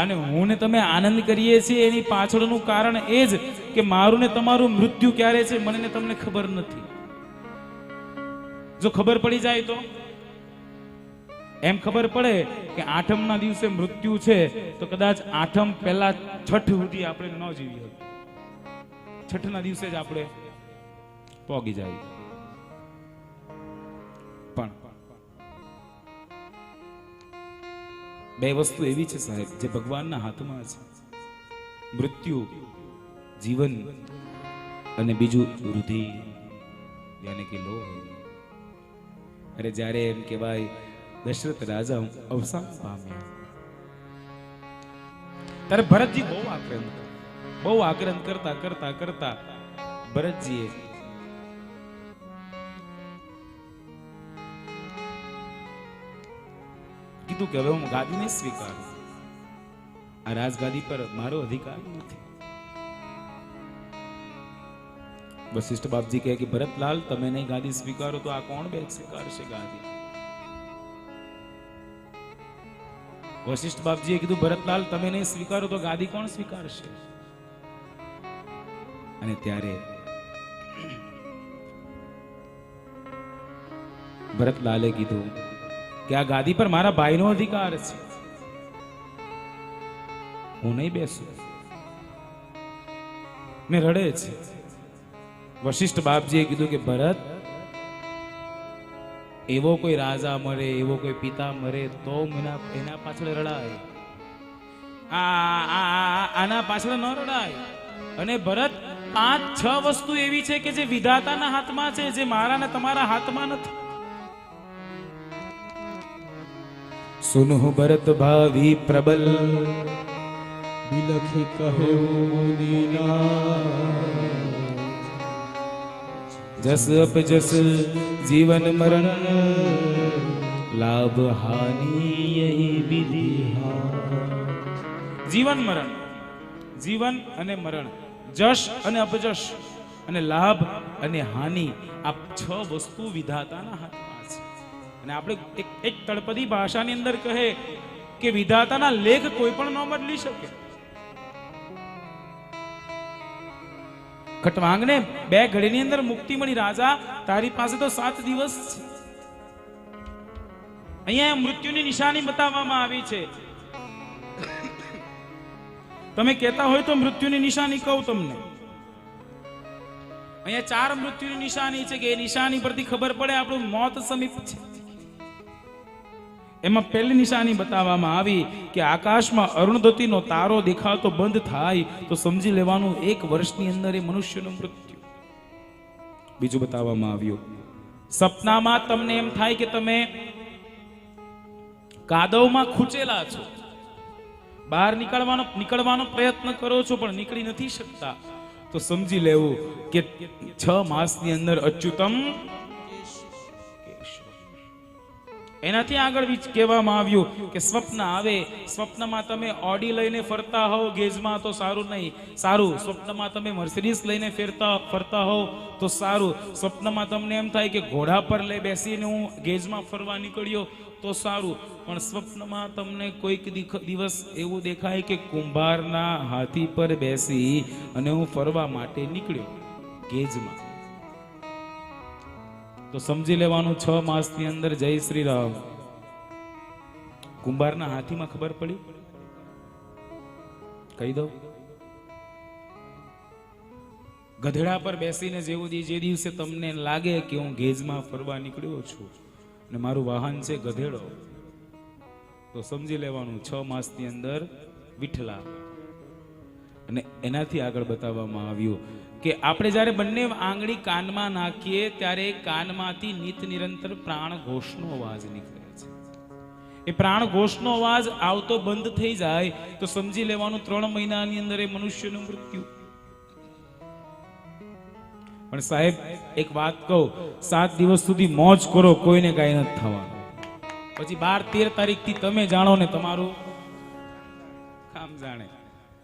અને હું ને તમે આનંદ કરીએ છીએ. એની પાછળનું કારણ એ જ કે મારું ને તમારું મૃત્યુ ક્યારે છે મને ને તમને ખબર નથી. જો ખબર પડી જાય તો? એમ ખબર પડે કે આઠમના દિવસે મૃત્યુ છે તો કદાચ આઠમ પહેલા છઠ સુધી આપણે ન જીવી છઠના દિવસે જ આપણે પોગી જાય. બે વસ્તુ એવી છે સાહેબ, જે ભગવાનના હાથમાં છે. મૃત્યુ, જીવન અને બીજું રુધિર યાને કે લોહ. અરે જ્યારે એમ કહેવાય, દશરથ રાજા અવસાન પામ્યા. ત્યારે ભરતજી બહુ આક્રંદ બહુ આક્રંદ કરતા કરતા કરતા ભરતજીએ કીધું કે હવે હું ગાદીને સ્વીકારું. આ રાજગાદી પર મારો અધિકાર નથી. વશિષ્ઠ બાપજી કહે કે, ભરતલાલ, તમે નહીં ગાદી સ્વીકારો તો આ કોણ બે સ્વીકારશે ગાદી? વશિષ્ઠ બાપજીએ કીધું, ભરતલાલ, તમે નહીં સ્વીકારો તો ગાદી કોણ સ્વીકારશે? અને ત્યારે ભરતલાલે કીધું કે આ ગાદી પર મારા ભાઈનો અધિકાર છે. હું નહીં બેસું. ને રડે છે. વશિષ્ઠ બાપજીએ કીધું કે, ભરત, એવો કોઈ રાજા મરે, એવો કોઈ પિતા મરે, તો એના પાછળ રડાય. આના પાછળ ન રડાય. અને ભરત, પાંચ, છ વસ્તુ એવી છે કે જે વિધાતાના હાથમાં છે, જે મારા ને તમારા હાથમાં નથી. સુનો ભરત ભાવી પ્રબલ બિલખી કહે જસ અપજસ જીવન મરણ લાભ હાનિ વિધિ જીવન મરણ જીવન અને મરણ જશ અને અપજશ અને લાભ અને હાનિ આ છ વસ્તુ વિધાતાના હાથમાં અને આપણે એક તળપદી ભાષાની અંદર કહે કે વિધાતાના લેખ કોઈ પણ ન બદલી શકે. ખટવાંગને બે ઘડીની અંદર મુક્તિ મળી રાજા, તારી પાસે તો સાત દિવસ છે. અહીંયા મૃત્યુની નિશાની બતાવવામાં આવી છે. તમે કહેતા હોય તો મૃત્યુની નિશાની કહું તમને. અહીંયા ચાર મૃત્યુની નિશાની છે કે એ નિશાની પરથી ખબર પડે આપણું મોત સમીપ છે. એમાં પહેલી નિશાની બતાવવામાં આવી કે આકાશમાં અરુણધતીનો તારો દેખાતો બંધ થાય તો સમજી લેવાનું એક વર્ષની અંદર એ મનુષ્યનું મૃત્યુ. બીજું બતાવવામાં આવ્યું. સપનામાં તમને એમ થાય કે તમે કાદવમાં ખૂચેલા છો. બહાર નીકળવાનો નીકળવાનો પ્રયત્ન કરો છો પણ નીકળી નથી શકતા. તો સમજી લેવું કે છ માસની અંદર અચ્યુતમ એનાથી આગળ કહેવામાં આવ્યું કે સ્વપ્ન આવે, સ્વપ્નમાં તમે ઓડી લઈને ફરતા હોવ ગેજમાં તો સારું નહીં. સારું, સ્વપ્નમાં તમે મર્સિડીઝ લઈને ફેરતા, ફરતા હોવ તો સારું. સ્વપ્નમાં તમને એમ થાય કે ઘોડા પર લઈ બેસીને હું ગેજમાં ફરવા નીકળ્યો, તો સારું. પણ સ્વપ્નમાં તમને કોઈક દિવસ એવું દેખાય કે કુંભારના હાથી પર બેસી અને હું ફરવા માટે નીકળ્યો ગેજમાં. તો સમજી લેવાનું છ માસની અંદર જય શ્રી રામ કુંભારના હાથીમાં ખબર પડી? કહી દઉં. ગધેડા પર બેસીને જેવું જે દિવસે તમને લાગે કે હું ગેજમાં ફરવા નીકળ્યો છું અને મારું વાહન છે ગધેડો, તો સમજી લેવાનું છ માસની અંદર વિઠલા. અને એનાથી આગળ બતાવવામાં આવ્યું કે આપણે જ્યારે બંને આંગળી કાનમાં નાખીએ, ત્યારે કાનમાંથી નિત નિરંતર પ્રાણ ઘોષનો અવાજ નીકળે છે. એ પ્રાણ ઘોષનો અવાજ આવતો બંધ થઈ જાય, તો સમજી લેવાનું ત્રણ મહિનાની અંદર એ મનુષ્યનું મૃત્યુ. પણ સાહેબ, એક વાત કહું, સાત દિવસ સુધી મોજ કરો, કોઈને કાંઈ નથી થવાનું. પછી બાર તેર તારીખથી તમે જાણો ને તમારું